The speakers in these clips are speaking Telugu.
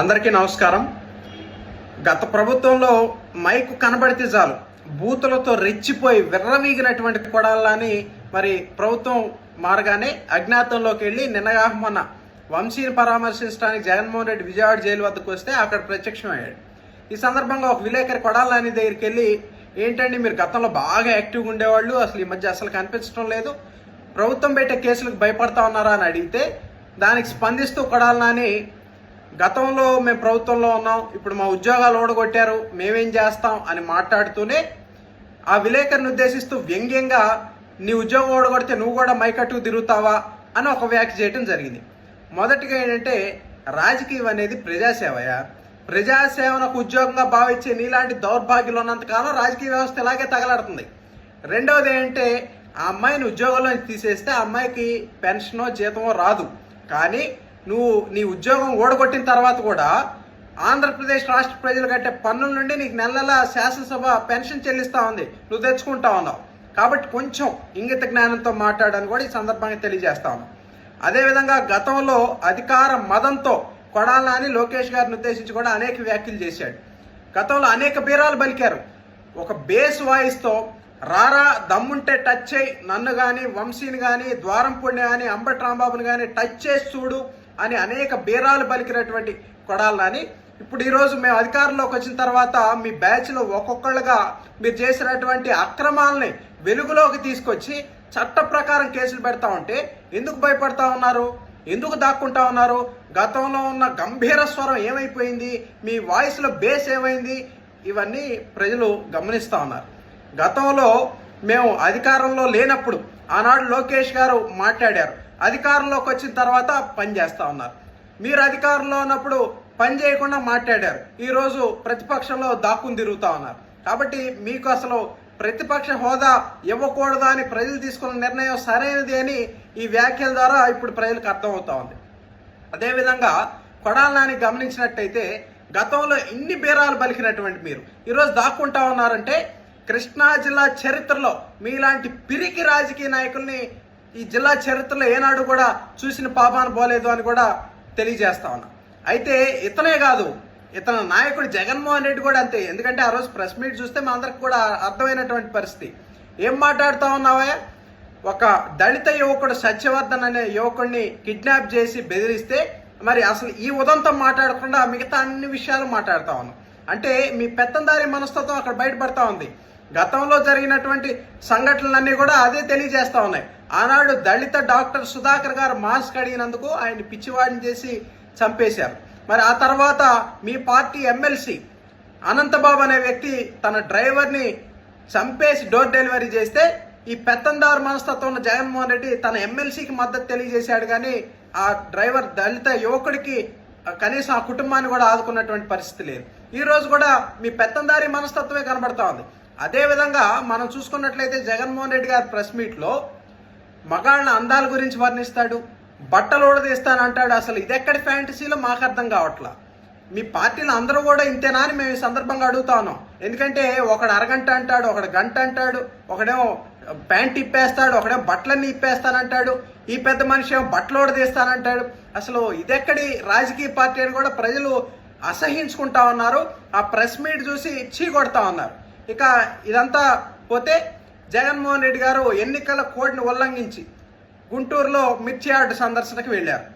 అందరికీ నమస్కారం. గత ప్రభుత్వంలో మైకు కనబడితే చాలు. బూతులతో రెచ్చిపోయి విర్రవీగినటువంటి కొడాలని మరి ప్రభుత్వం మారగానే అజ్ఞాతంలోకి వెళ్ళి నిన్నగా మొన్న వంశీని పరామర్శించడానికి జగన్మోహన్ రెడ్డి విజయవాడ జైలు వద్దకు వస్తే అక్కడ ప్రత్యక్షమయ్యాడు. ఈ సందర్భంగా ఒక విలేకరి కొడాలని దగ్గరికి వెళ్ళి ఏంటండి మీరు గతంలో బాగా యాక్టివ్గా ఉండేవాళ్ళు అసలు ఈ మధ్య అసలు కనిపించడం లేదు. ప్రభుత్వం పెట్టే కేసులకు భయపడతా ఉన్నారా? అని అడిగితే దానికి స్పందిస్తూ కొడాలని గతంలో మేము ప్రభుత్వంలో ఉన్నాం ఇప్పుడు మా ఉద్యోగాలు ఓడగొట్టారు మేమేం చేస్తాం అని మాట్లాడుతూనే ఆ విలేకరిని ఉద్దేశిస్తూ వ్యంగ్యంగా నీ ఉద్యోగం ఓడగొడితే నువ్వు కూడా మైకట్టుకు తిరుగుతావా? అని ఒక వ్యాఖ్య చేయడం జరిగింది. మొదటిగా ఏంటంటే రాజకీయం అనేది ప్రజాసేవయ. ప్రజాసేవను ఒక ఉద్యోగంగా భావించే నీలాంటి దౌర్భాగ్యులు ఉన్నంతకాలం రాజకీయ వ్యవస్థ ఇలాగే తగలాడుతుంది. రెండవది ఏంటంటే ఆ అమ్మాయిని ఉద్యోగంలో తీసేస్తే ఆ అమ్మాయికి పెన్షనో జీతమో రాదు. కానీ నువ్వు నీ ఉద్యోగం ఓడగొట్టిన తర్వాత కూడా ఆంధ్రప్రదేశ్ రాష్ట్ర ప్రజలు కట్టే పన్నుల నుండి నీకు నెల నెల శాసనసభ పెన్షన్ చెల్లిస్తా ఉంది. నువ్వు తెచ్చుకుంటా ఉన్నావు. కాబట్టి కొంచెం ఇంగిత జ్ఞానంతో మాట్లాడని కూడా ఈ సందర్భంగా తెలియజేస్తా ఉన్నాం. అదేవిధంగా గతంలో అధికార మదంతో కొడాలని లోకేష్ గారిని ఉద్దేశించి కూడా అనేక వ్యాఖ్యలు చేశాడు. గతంలో అనేక బీరాలు పలికారు ఒక బేస్ వాయిస్తో రారా దమ్ముంటే టచ్ చేయి నన్ను కానీ వంశీని కానీ ద్వారంపూడిని కానీ అంబటి రాంబాబుని కానీ టచ్ చేసి చూడు అని అనేక బీరాలు పలికినటువంటి కొడాలని ఇప్పుడు ఈరోజు మేము అధికారంలోకి వచ్చిన తర్వాత మీ బ్యాచ్లో ఒక్కొక్కళ్ళుగా మీరు చేసినటువంటి అక్రమాలని వెలుగులోకి తీసుకొచ్చి చట్ట ప్రకారం కేసులు పెడతా ఉంటే ఎందుకు భయపడతా ఉన్నారు? ఎందుకు దాక్కుంటా ఉన్నారు? గతంలో ఉన్న గంభీర స్వరం ఏమైపోయింది? మీ వాయిస్లో బేస్ ఏమైంది? ఇవన్నీ ప్రజలు గమనిస్తూ ఉన్నారు. గతంలో మేము అధికారంలో లేనప్పుడు ఆనాడు లోకేష్ గారు మాట్లాడారు. అధికారంలోకి వచ్చిన తర్వాత పని చేస్తూ ఉన్నారు. మీరు అధికారంలో ఉన్నప్పుడు పని చేయకుండా మాట్లాడారు. ఈరోజు ప్రతిపక్షంలో దాక్కుని తిరుగుతా ఉన్నారు. కాబట్టి మీకు అసలు ప్రతిపక్ష హోదా ఇవ్వకూడదు అని ప్రజలు తీసుకున్న నిర్ణయం సరైనది అని ఈ వ్యాఖ్యల ద్వారా ఇప్పుడు ప్రజలకు అర్థమవుతా ఉంది. అదేవిధంగా కొడాలని గమనించినట్టయితే గతంలో ఇన్ని బీరాలు పలికినటువంటి మీరు ఈరోజు దాక్కుంటా ఉన్నారంటే కృష్ణా జిల్లా చరిత్రలో మీలాంటి పిరికి రాజకీయ నాయకుల్ని ఈ జిల్లా చరిత్రలో ఏనాడు కూడా చూసిన పాపాన పోలేదు అని కూడా తెలియజేస్తా ఉన్నా. అయితే ఇతనే కాదు ఇతని నాయకుడు జగన్మోహన్ రెడ్డి కూడా అంతే. ఎందుకంటే ఆ రోజు ప్రెస్ మీట్ చూస్తే మా అందరికి కూడా అర్థమైనటువంటి పరిస్థితి. ఏం మాట్లాడుతూ ఉన్నావా? ఒక దళిత యువకుడు సత్యవర్ధన్ అనే యువకుడిని కిడ్నాప్ చేసి బెదిరిస్తే మరి అసలు ఈ ఉదంతం మాట్లాడకుండా మిగతా అన్ని విషయాలు మాట్లాడుతా ఉన్నాం. అంటే మీ పెత్తందారి మనస్తత్వం అక్కడ బయటపడతా ఉంది. గతంలో జరిగినటువంటి సంఘటనలన్నీ కూడా అదే తెలియజేస్తా ఉన్నాయి. ఆనాడు దళిత డాక్టర్ సుధాకర్ గారు మాస్క్ అడిగినందుకు ఆయన పిచ్చివాడిని చేసి చంపేశారు. మరి ఆ తర్వాత మీ పార్టీ ఎమ్మెల్సీ అనంతబాబు అనే వ్యక్తి తన డ్రైవర్ని చంపేసి డోర్ డెలివరీ చేస్తే ఈ పెత్తందారు మనస్తత్వం ఉన్న జగన్మోహన్ రెడ్డి తన ఎమ్మెల్సీకి మద్దతు తెలియజేశాడు కానీ ఆ డ్రైవర్ దళిత యువకుడికి కనీసం ఆ కుటుంబాన్ని కూడా ఆదుకున్నటువంటి పరిస్థితి లేదు. ఈ రోజు కూడా మీ పెత్తందారి మనస్తత్వమే కనబడతా ఉంది. మనం చూసుకున్నట్లయితే జగన్మోహన్ రెడ్డి గారి ప్రెస్ మీట్లో మగాళ్ళ అందాల గురించి వర్ణిస్తాడు బట్టలు ఊడదీస్తానంటాడు అసలు ఇది ఎక్కడి ఫ్యాంటసీలో మాకు అర్థం కావట్లా? మీ పార్టీలో అందరూ కూడా ఇంతేనా అని మేము ఈ సందర్భంగా అడుగుతా ఉన్నాం ఎందుకంటే ఒకడు అరగంట అంటాడు ఒకడు గంట అంటాడు ఒకడేమో ప్యాంట్ ఇప్పేస్తాడు ఒకడేమో బట్టలన్నీ ఇప్పేస్తానంటాడు ఈ పెద్ద మనిషి ఏమో బట్టలు ఊడదీస్తానంటాడు అసలు ఇదెక్కడి రాజకీయ పార్టీ అని కూడా ప్రజలు అసహించుకుంటా ఉన్నారు. ఆ ప్రెస్ మీట్ చూసి చీ కొడతా ఉన్నారు. ఇక ఇదంతా పోతే జగన్మోహన్ రెడ్డి గారు ఎన్నికల కోడ్ని ఉల్లంఘించి గుంటూరులో మిర్చి యార్డు సందర్శనకు వెళ్ళారు.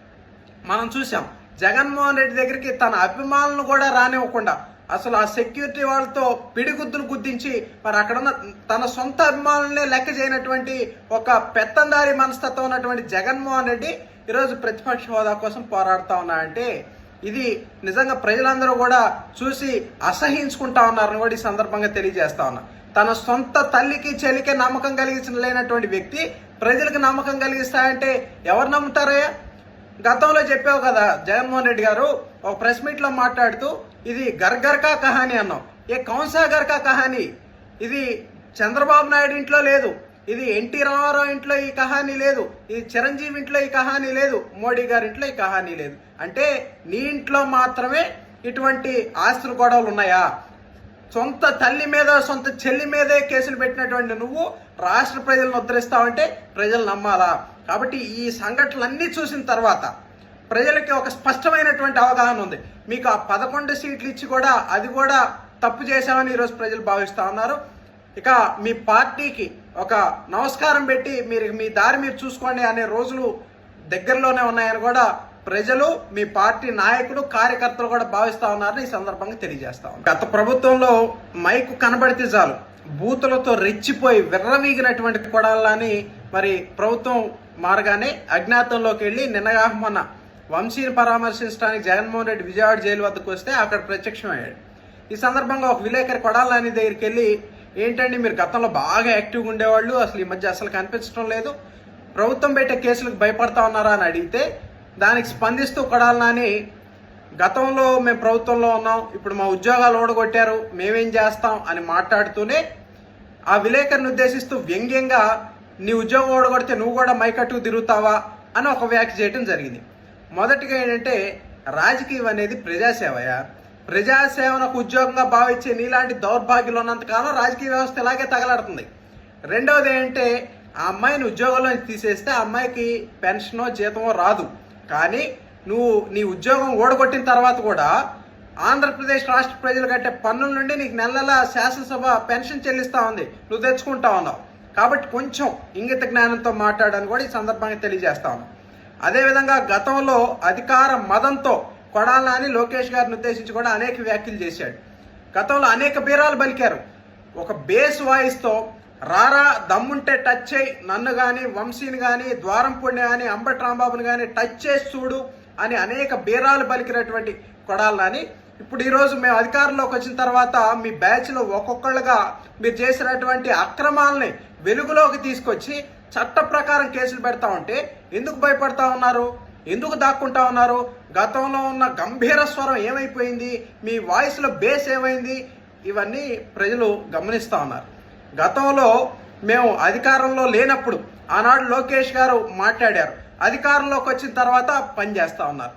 మనం చూసాం జగన్మోహన్ రెడ్డి దగ్గరికి తన అభిమానులను కూడా రానివ్వకుండా అసలు ఆ సెక్యూరిటీ వాళ్ళతో పిడిగుద్దులు గుద్దించి మరి అక్కడ ఉన్న తన సొంత అభిమానులనే లెక్క చేయనటువంటి ఒక పెత్తందారి మనస్తత్వం ఉన్నటువంటి జగన్మోహన్ రెడ్డి ఈరోజు ప్రతిపక్ష హోదా కోసం పోరాడుతా ఉన్నాడంటే ఇది నిజంగా ప్రజలందరూ కూడా చూసి అసహించుకుంటా ఉన్నారని కూడా ఈ సందర్భంగా తెలియజేస్తా ఉన్నా. తన సొంత తల్లికి చెల్లికి నమ్మకం కలిగించిన లేనటువంటి వ్యక్తి ప్రజలకు నమ్మకం కలిగిస్తాయంటే ఎవరు నమ్ముతారయ్యా? గతంలో చెప్పావు కదా జగన్మోహన్ రెడ్డి గారు ఒక ప్రెస్ మీట్లో మాట్లాడుతూ ఇది గర్గర్కా కహాని అన్నావు ఏ కౌన్సా గర్కా కహాని? ఇది చంద్రబాబు నాయుడు ఇంట్లో లేదు. ఇది ఎన్టీ రామారావు ఇంట్లో ఈ కహాని లేదు. ఇది చిరంజీవి ఇంట్లో ఈ కహాని లేదు. మోడీ గారి ఇంట్లో ఈ కహాని లేదు. అంటే నీ ఇంట్లో మాత్రమే ఇటువంటి ఆస్తులు గొడవలు ఉన్నాయా? సొంత తల్లి మీద సొంత చెల్లి మీదే కేసులు పెట్టినటువంటి నువ్వు రాష్ట్ర ప్రజలను ఉద్ధరిస్తావంటే ప్రజలు నమ్మాలా? కాబట్టి ఈ సంఘటనలన్నీ చూసిన తర్వాత ప్రజలకి ఒక స్పష్టమైనటువంటి అవగాహన ఉంది. మీకు ఆ పదకొండు సీట్లు ఇచ్చి కూడా అది కూడా తప్పు చేశామని ఈరోజు ప్రజలు భావిస్తూ ఉన్నారు. ఇక మీ పార్టీకి ఒక నమస్కారం పెట్టి మీరు మీ దారి మీరు చూసుకోండి అనే రోజులు దగ్గరలోనే ఉన్నాయని కూడా ప్రజలు మీ పార్టీ నాయకులు కార్యకర్తలు కూడా భావిస్తా ఉన్నారని ఈ సందర్భంగా తెలియజేస్తా ఉన్నారు గత ప్రభుత్వంలో మైకు కనబడితే చాలు. బూతులతో రెచ్చిపోయి విర్రవీగినటువంటి కొడాలని మరి ప్రభుత్వం మారగానే అజ్ఞాతంలోకి వెళ్ళి నిన్నగా మొన్న వంశీని పరామర్శించడానికి జగన్మోహన్ రెడ్డి విజయవాడ జైలు వద్దకు వస్తే అక్కడ ప్రత్యక్షమయ్యాడు. ఈ సందర్భంగా ఒక విలేకరి కొడాలని దగ్గరికి వెళ్ళి ఏంటండి మీరు గతంలో బాగా యాక్టివ్గా ఉండేవాళ్ళు అసలు ఈ మధ్య అసలు కనిపించడం లేదు. ప్రభుత్వం పెట్టే కేసులకు భయపడతా ఉన్నారా? అని అడిగితే దానికి స్పందిస్తూ కొడాలని గతంలో మేము ప్రభుత్వంలో ఉన్నాం. ఇప్పుడు మా ఉద్యోగాలు ఓడగొట్టారు. మేమేం చేస్తాం అని మాట్లాడుతూనే ఆ విలేకరిని ఉద్దేశిస్తూ వ్యంగ్యంగా నీ ఉద్యోగం ఓడగొడితే నువ్వు కూడా మైకట్టుకు తిరుగుతావా? అని ఒక వ్యాఖ్య చేయడం జరిగింది. మొదటిగా ఏంటంటే రాజకీయం అనేది ప్రజాసేవయ? ప్రజాసేవను ఒక ఉద్యోగంగా భావించే నీలాంటి దౌర్భాగ్యులు ఉన్నంతకాలం రాజకీయ వ్యవస్థ ఇలాగే తగలాడుతుంది. రెండవది ఏంటంటే ఆ అమ్మాయిని ఉద్యోగంలో తీసేస్తే ఆ అమ్మాయికి పెన్షనో జీతమో రాదు. కానీ నువ్వు నీ ఉద్యోగం ఓడగొట్టిన తర్వాత కూడా ఆంధ్రప్రదేశ్ రాష్ట్ర ప్రజలు కట్టే పన్నుల నుండి నీకు నెల నెల శాసనసభ పెన్షన్ చెల్లిస్తా ఉంది. నువ్వు తెచ్చుకుంటా ఉన్నావు. కాబట్టి కొంచెం ఇంగిత జ్ఞానంతో మాట్లాడని కూడా ఈ సందర్భంగా తెలియజేస్తా ఉన్నాం. అదేవిధంగా గతంలో అధికార మదంతో కొడాలని లోకేష్ గారిని ఉద్దేశించి కూడా అనేక వ్యాఖ్యలు చేశాడు. గతంలో అనేక బీరాలు పలికారు ఒక బేస్ వాయిస్తో రారా దమ్ముంటే టచ్ చేయి. నన్ను కానీ వంశీని కానీ ద్వారంపూడిని కానీ అంబటి రాంబాబుని కానీ టచ్ చేసి చూడు అని అనేక బీరాలు పలికినటువంటి కొడాలని ఇప్పుడు ఈరోజు మేము అధికారంలోకి వచ్చిన తర్వాత మీ బ్యాచ్లో ఒక్కొక్కళ్ళుగా మీరు చేసినటువంటి అక్రమాలని వెలుగులోకి తీసుకొచ్చి చట్ట ప్రకారం కేసులు పెడతా ఉంటే ఎందుకు భయపడతా ఉన్నారు? ఎందుకు దాక్కుంటా ఉన్నారు? గతంలో ఉన్న గంభీర స్వరం ఏమైపోయింది? మీ వాయిస్లో బేస్ ఏమైంది? ఇవన్నీ ప్రజలు గమనిస్తూ ఉన్నారు. గతంలో మేము అధికారంలో లేనప్పుడు ఆనాడు లోకేష్ గారు మాట్లాడారు. అధికారంలోకి వచ్చిన తర్వాత పని చేస్తా ఉన్నారు.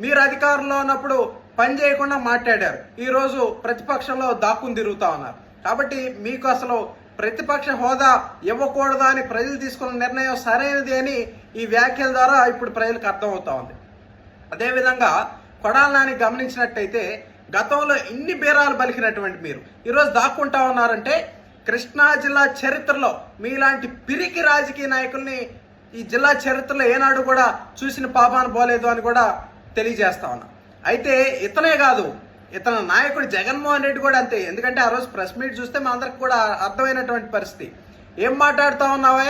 మీరు అధికారంలో ఉన్నప్పుడు పని చేయకుండా మాట్లాడారు. ఈరోజు ప్రతిపక్షంలో దాక్కుని తిరుగుతా ఉన్నారు. కాబట్టి మీకు అసలు ప్రతిపక్ష హోదా ఇవ్వకూడదా అని ప్రజలు తీసుకున్న నిర్ణయం సరైనది అని ఈ వ్యాఖ్యల ద్వారా ఇప్పుడు ప్రజలకు అర్థమవుతా ఉంది. అదేవిధంగా కొడాలని గమనించినట్టయితే గతంలో ఇన్ని బీరాలు పలికినటువంటి మీరు. ఈరోజు దాక్కుంటా ఉన్నారంటే కృష్ణా జిల్లా చరిత్రలో మీలాంటి పిరికి రాజకీయ నాయకుల్ని ఈ జిల్లా చరిత్రలో ఏనాడు కూడా చూసిన పాపాను పోలేదు అని కూడా తెలియజేస్తా ఉన్నా. అయితే ఇతనే కాదు ఇతని నాయకుడు జగన్మోహన్ రెడ్డి కూడా అంతే. ఎందుకంటే ఆ రోజు ప్రెస్ మీట్ చూస్తే మా అందరికి కూడా అర్థమైనటువంటి పరిస్థితి. ఏం మాట్లాడుతా ఉన్నావా?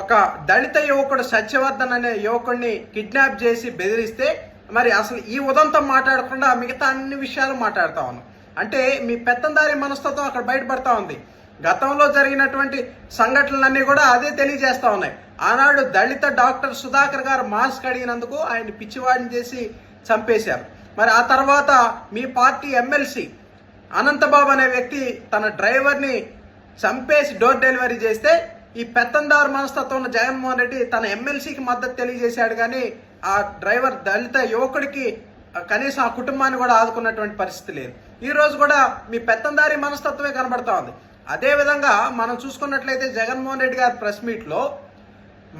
ఒక దళిత యువకుడు సత్యవర్ధన్ అనే యువకుడిని కిడ్నాప్ చేసి బెదిరిస్తే మరి అసలు ఈ ఉదంతం మాట్లాడకుండా మిగతా అన్ని విషయాలు మాట్లాడుతా ఉన్నాం. అంటే మీ పెత్తందారి మనస్తత్వం అక్కడ బయటపడతా ఉంది. గతంలో జరిగినటువంటి సంఘటనలన్నీ కూడా అదే తెలియజేస్తా ఉన్నాయి. ఆనాడు దళిత డాక్టర్ సుధాకర్ గారు మాస్క్ అడిగినందుకు ఆయన పిచ్చివాడిని చేసి చంపేశారు. మరి ఆ తర్వాత మీ పార్టీ ఎమ్మెల్సీ అనంతబాబు అనే వ్యక్తి తన డ్రైవర్ని చంపేసి డోర్ డెలివరీ చేస్తే ఈ పెత్తందారు మనస్తత్వం ఉన్న జగన్మోహన్ రెడ్డి తన ఎమ్మెల్సీకి మద్దతు తెలియజేశాడు కానీ ఆ డ్రైవర్ దళిత యువకుడికి కనీసం ఆ కుటుంబాన్ని కూడా ఆదుకున్నటువంటి పరిస్థితి లేదు. ఈ రోజు కూడా మీ పెత్తందారి మనస్తత్వమే కనబడతా ఉంది. అదేవిధంగా మనం చూసుకున్నట్లయితే జగన్మోహన్ రెడ్డి గారి ప్రెస్ మీట్లో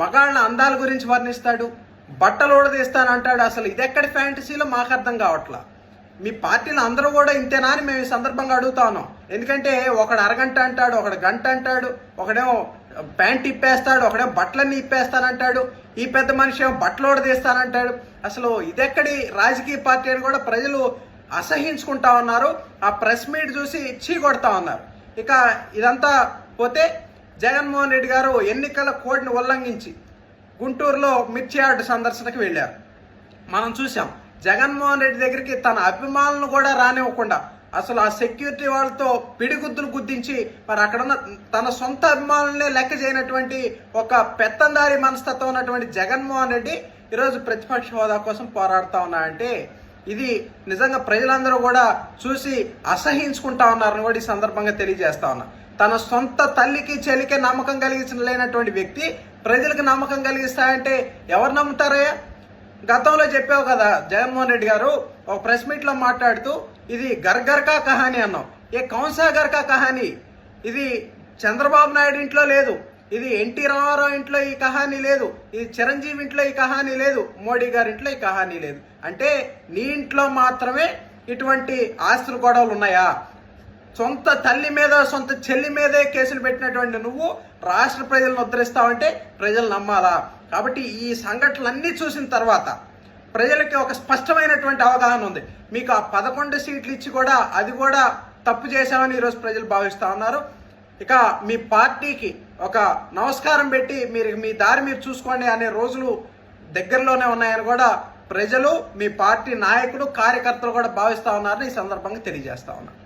మగాళ్ళ అందాల గురించి వర్ణిస్తాడు బట్టలు ఊడదీస్తానంటాడు అసలు ఇదెక్కడి ఫ్యాంటసీలో మాకు అర్థం కావట్లా? మీ పార్టీలు అందరూ కూడా ఇంతేనా అని మేము ఈ సందర్భంగా అడుగుతా ఉన్నాం. ఎందుకంటే ఒకడు అరగంట అంటాడు ఒకడు గంట అంటాడు ఒకడేమో ప్యాంట్ ఇప్పేస్తాడు ఒకడేమో బట్టలన్నీ ఇప్పేస్తానంటాడు ఈ పెద్ద మనిషి ఏమో బట్టలు ఊడదీస్తానంటాడు అసలు ఇదెక్కడి రాజకీయ పార్టీ అని కూడా ప్రజలు అసహించుకుంటా ఉన్నారు. ఆ ప్రెస్ మీట్ చూసి చీ కొడతా ఉన్నారు. ఇక ఇదంతా పోతే జగన్మోహన్ రెడ్డి గారు ఎన్నికల కోడ్ని ఉల్లంఘించి గుంటూరులో మిర్చి యార్డు సందర్శనకు వెళ్ళారు. మనం చూసాం జగన్మోహన్ రెడ్డి దగ్గరికి తన అభిమానులను కూడా రానివ్వకుండా అసలు ఆ సెక్యూరిటీ వాళ్ళతో పిడిగుద్దులు గుద్దించి మరి అక్కడున్న తన సొంత అభిమానులనే లెక్క చేయనటువంటి ఒక పెత్తందారి మనస్తత్వం ఉన్నటువంటి జగన్మోహన్ రెడ్డి ఈరోజు ప్రతిపక్ష హోదా కోసం పోరాడుతా ఉన్నాడంటే ఇది నిజంగా ప్రజలందరూ కూడా చూసి అసహించుకుంటా ఉన్నారని కూడా ఈ సందర్భంగా తెలియజేస్తా ఉన్నా. తన సొంత తల్లికి చెలికే నమ్మకం కలిగించిన లేనటువంటి వ్యక్తి ప్రజలకు నమ్మకం కలిగిస్తాయంటే ఎవరు నమ్ముతారయ్యా? గతంలో చెప్పావు కదా జగన్మోహన్ రెడ్డి గారు ఒక ప్రెస్ మీట్లో మాట్లాడుతూ ఇది గర్గర్కా కహాని అన్నాం. ఏ కౌన్సా గర్కా కహాని? ఇది చంద్రబాబు నాయుడు ఇంట్లో లేదు. ఇది ఎన్టీ రామారావు ఇంట్లో ఈ కహానీ లేదు. ఇది చిరంజీవి ఇంట్లో ఈ కహానీ లేదు. మోడీ గారి ఇంట్లో ఈ కహానీ లేదు. అంటే నీ ఇంట్లో మాత్రమే ఇటువంటి ఆస్తులు గొడవలు ఉన్నాయా? సొంత తల్లి మీద సొంత చెల్లి మీదే కేసులు పెట్టినటువంటి నువ్వు రాష్ట్ర ప్రజలను ఉద్ధరిస్తావంటే ప్రజలు నమ్మాలా? కాబట్టి ఈ సంఘటనలన్నీ చూసిన తర్వాత ప్రజలకి ఒక స్పష్టమైనటువంటి అవగాహన ఉంది. మీకు ఆ పదకొండు సీట్లు ఇచ్చి కూడా అది కూడా తప్పు చేశామని ఈరోజు ప్రజలు భావిస్తూ ఉన్నారు. ఇక మీ పార్టీకి ఒక నమస్కారం పెట్టి మీరు మీ దారి మీరు చూసుకోండి అనే రోజులు దగ్గరలోనే ఉన్నాయని కూడా ప్రజలు మీ పార్టీ నాయకుడు కార్యకర్తలు కూడా భావిస్తూ ఉన్నారని ఈ సందర్భంగా తెలియజేస్తా ఉన్నారు